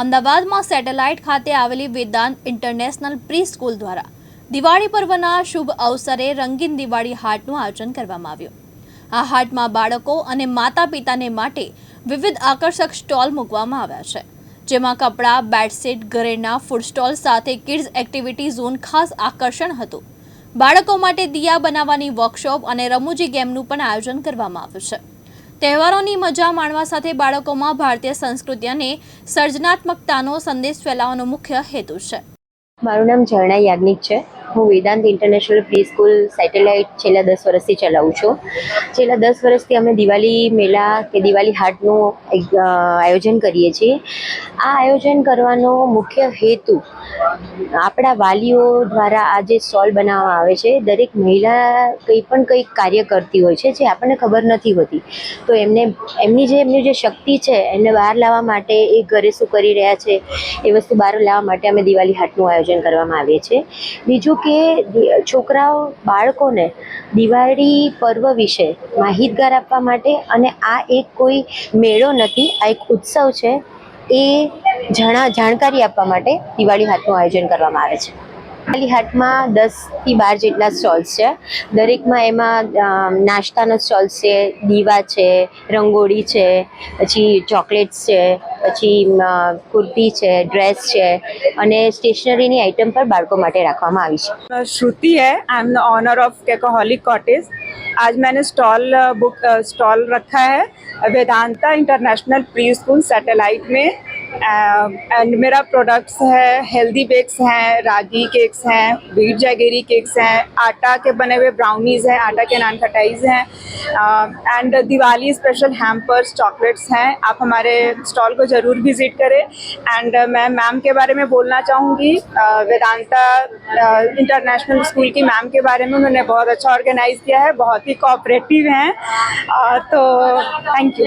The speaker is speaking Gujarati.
અમદાવાદમાં સેટેલાઇટ ખાતે આવેલી વેદાંત ઇન્ટરનેશનલ પ્રી સ્કૂલ દ્વારા દિવાળી પર્વના શુભ અવસરે રંગીન દિવાળી હાટનું આયોજન કરવામાં આવ્યું. આ હાટમાં બાળકો અને માતા પિતાને માટે વિવિધ આકર્ષક સ્ટોલ મૂકવામાં આવ્યા છે, જેમાં કપડાં, બેડશીટ, ઘરેણા, ફૂડ સ્ટોલ સાથે કિડ્સ એક્ટિવિટી ઝોન ખાસ આકર્ષણ હતું. બાળકો માટે દિયા બનાવવાની વર્કશોપ અને રમૂજી ગેમનું પણ આયોજન કરવામાં આવ્યું છે. તહેવારોની મજા માણવા સાથે બાળકોમાં ભારતીય સંસ્કૃતિ અને સર્જનાત્મકતાનો સંદેશ ફેલાવવાનો મુખ્ય હેતુ છે. મારું નામ ઝરણા યાજ્ઞિક છે. હું Vedant international pre school satellite છેલ્લા દસ વર્ષથી ચલાવું છું. છેલ્લા દસ વર્ષથી અમે દિવાળી મેળા કે દિવાળી હાટનું આયોજન કરીએ છીએ. આ આયોજન કરવાનો મુખ્ય હેતુ આપણા વાલીઓ દ્વારા આ જે સ્ટોલ બનાવવામાં આવે છે, દરેક મહિલા કંઈ પણ કંઈક કાર્ય કરતી હોય છે જે આપણને ખબર નથી હોતી. તો એમને, એમની જે એમની જે શક્તિ છે, એમને બહાર લાવવા માટે, એ ઘરે શું કરી રહ્યા છે, એ વસ્તુ બહાર લાવવા માટે અમે દિવાળી હાટનું આયોજન કરવામાં આવીએ છીએ. બીજું કે છોકરાઓ, બાળકોને દિવાળી પર્વ વિશે માહિતગાર આપવા માટે અને આ એક કોઈ મેળો નથી, આ એક ઉત્સવ છે, એ જણા, જાણકારી આપવા માટે દિવાળી હાથનું આયોજન કરવામાં આવે છે. હાટમાં દસથી બાર જેટલા સ્ટોલ્સ છે દરેકમાં એમાં અ, નાસ્તાનો સ્ટોલ્સ છે દીવા છે રંગોળી છે પછી ચોકલેટ્સ છે પછી અ, કુર્તી છે ડ્રેસ છે અને સ્ટેશનરીની આઇટમ પણ બાળકો માટે રાખવામાં આવી છે श्रुति है I am the owner of cakeaholic cottage आज मैंने स्टॉल बुक स्टॉल रखा है Vedanta international preschool Satellite में एंड मेरा प्रोडक्ट्स है हेल्दी बेक्स हैं रागी केक्स हैं व्हीट जैगेरी केक्स हैं आटा के बने हुए ब्राउनीज हैं आटा के नान खटाइज हैं and Diwali special hampers chocolates हैं। आप हमारे स्टॉल को ज़रूर विज़िट करें। एंड मैं मैम के बारे में बोलना चाहूँगी। अ, वेदांता इंटरनेशनल स्कूल की मैम के बारे में उन्होंने बहुत अच्छा ऑर्गेनाइज किया है। बहुत ही कोऑपरेटिव हैं। अ, तो थैंक यू